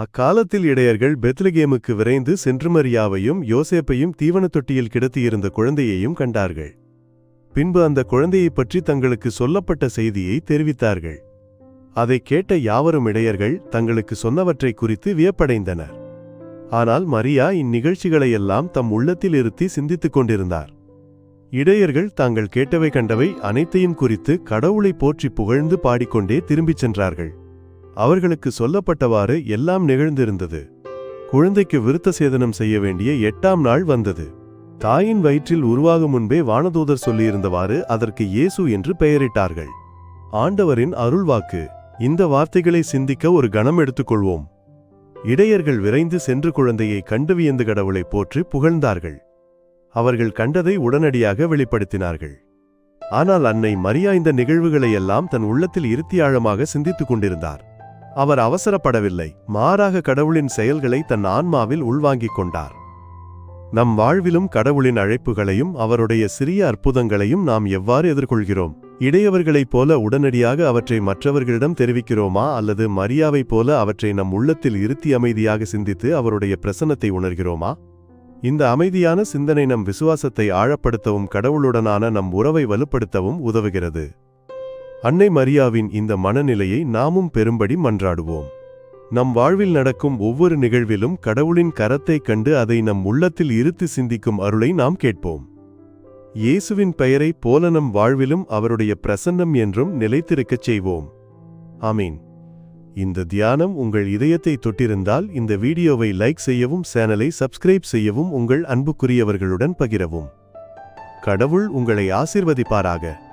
அக்காலத்தில் இடையர்கள் பெத்லகேமுக்கு விரைந்து சென்றுமரியாவையும் யோசேப்பையும் தீவனத் தொட்டியில் கிடத்தியிருந்த குழந்தையையும் கண்டார்கள். பின்பு அந்த குழந்தையைப் பற்றி தங்களுக்கு சொல்லப்பட்ட செய்தியை தெரிவித்தார்கள். அதைக் கேட்ட யாவரும் இடையர்கள் தங்களுக்கு சொன்னவற்றை குறித்து வியப்படைந்தனர். ஆனால் மரியா இந்நிகழ்ச்சிகளையெல்லாம் தம் உள்ளத்தில் இருத்தி சிந்தித்துக் கொண்டிருந்தார். இடையர்கள் தாங்கள் கேட்டவை கண்டவை அனைத்தையும் குறித்து கடவுளை போற்றி புகழ்ந்து பாடிக்கொண்டே திரும்பிச் சென்றார்கள். அவர்களுக்கு சொல்லப்பட்டவாறு எல்லாம் நிகழ்ந்திருந்தது. குழந்தைக்கு விருத்த சேதனம் செய்ய வேண்டிய எட்டாம் நாள் வந்தது. தாயின் வயிற்றில் உருவாகும் முன்பே வானதூதர் சொல்லியிருந்தவாறு அதற்கு இயேசு என்று பெயரிட்டார்கள். ஆண்டவரின் அருள்வாக்கு. இந்த வார்த்தைகளை சிந்திக்க ஒரு கணம் எடுத்துக்கொள்வோம். இடையர்கள் விரைந்து சென்று குழந்தையை கண்டு வியந்து கடவுளை போற்றி புகழ்ந்தார்கள். அவர்கள் கண்டதை உடனடியாக வெளிப்படுத்தினார்கள். ஆனால் அன்னை மரியா இந்த நிகழ்வுகளையெல்லாம் தன் உள்ளத்தில் இருத்தி ஆழமாக சிந்தித்துக் கொண்டிருந்தார். அவர் அவசரப்படவில்லை. மாறாக கடவுளின் செயல்களை தன் ஆன்மாவில் உள்வாங்கிக் கொண்டார். நம் வாழ்விலும் கடவுளின் அழைப்புகளையும் அவருடைய சிறிய அற்புதங்களையும் நாம் எவ்வாறு எதிர்கொள்கிறோம்? இடையவர்களைப் போல உடனடியாக அவற்றை மற்றவர்களிடம் தெரிவிக்கிறோமா? அல்லது மரியாவைப் போல அவற்றை நம் உள்ளத்தில் இருத்தி அமைதியாக சிந்தித்து அவருடைய பிரசன்னத்தை உணர்கிறோமா? இந்த அமைதியான சிந்தனை நம் விசுவாசத்தை ஆழப்படுத்தவும் கடவுளுடனான நம் உறவை வலுப்படுத்தவும் உதவுகிறது. அன்னை மரியாவின் இந்த மனநிலையை நாமும் பெரும்படி மன்றாடுவோம். நம் வாழ்வில் நடக்கும் ஒவ்வொரு நிகழ்விலும் கடவுளின் கரத்தைக் கண்டு அதை நம் உள்ளத்தில் இருத்து சிந்திக்கும் அருளை நாம் கேட்போம். இயேசுவின் பெயரைப் போல நம் வாழ்விலும் அவருடைய பிரசன்னம் என்றும் நிலைத்திருக்கச் செய்வோம். ஆமீன். இந்த தியானம் உங்கள் இதயத்தை தொட்டிருந்தால் இந்த வீடியோவை லைக் செய்யவும் சேனலை சப்ஸ்கிரைப் செய்யவும் உங்கள் அன்புக்குரியவர்களுடன் பகிரவும். கடவுள் உங்களை ஆசிர்வதிப்பாராக.